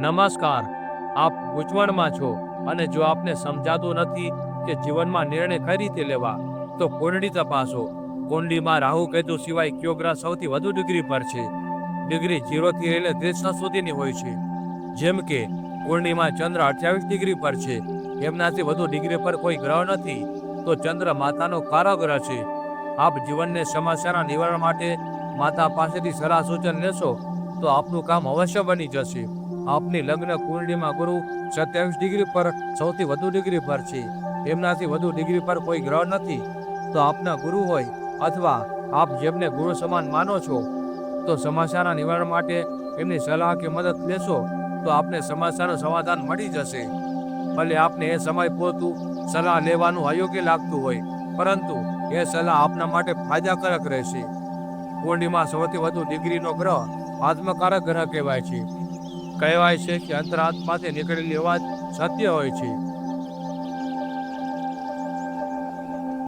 નમસ્કાર, આપ ગૂંચવણમાં છો અને જો આપને સમજાતું નથી કે જીવનમાં નિર્ણય કઈ રીતે લેવા, તો કુંડળી તપાસો. કુંડળીમાં રાહુ કેતુ સિવાય કયો ગ્રહ સૌથી વધુ ડિગ્રી પર છે? ડિગ્રી જીરોથી લઈને ત્રીસ સુધીની હોય છે. જેમ કે, કુંડળીમાં ચંદ્ર અઠ્યાવીસ ડિગ્રી પર છે. એમનાથી વધુ ડિગ્રી પર કોઈ ગ્રહ નથી. તો ચંદ્ર માતાનો કારો ગ્રહ છે. આપ જીવનને સમસ્યાના નિવારણ માટે માતા પાસેથી સલાહ સૂચન લેશો, તો આપનું કામ અવશ્ય બની જશે. આપની લગ્ન કુંડળીમાં ગુરુ સત્યાવીસ ડિગ્રી પર સૌથી વધુ ડિગ્રી પર છે. એમનાથી વધુ ડિગ્રી પર કોઈ ગ્રહ નથી. તો આપના ગુરુ હોય અથવા આપ જેમને ગુરુ સમાન માનો છો, તો સમસ્યાના નિવારણ માટે એમની સલાહ કે મદદ લેશો, તો આપને સમસ્યાનું સમાધાન મળી જશે. ભલે આપને એ સમય પૂરતું સલાહ લેવાનું અયોગ્ય લાગતું હોય, પરંતુ એ સલાહ આપના માટે ફાયદાકારક રહેશે. કુંડીમાં સૌથી વધુ ડિગ્રીનો ગ્રહ આત્મકારક ગ્રહ કહેવાય છે. કહેવાય છે કે અંતરાત્માથી નીકળેલી અવાજ સત્ય હોય છે.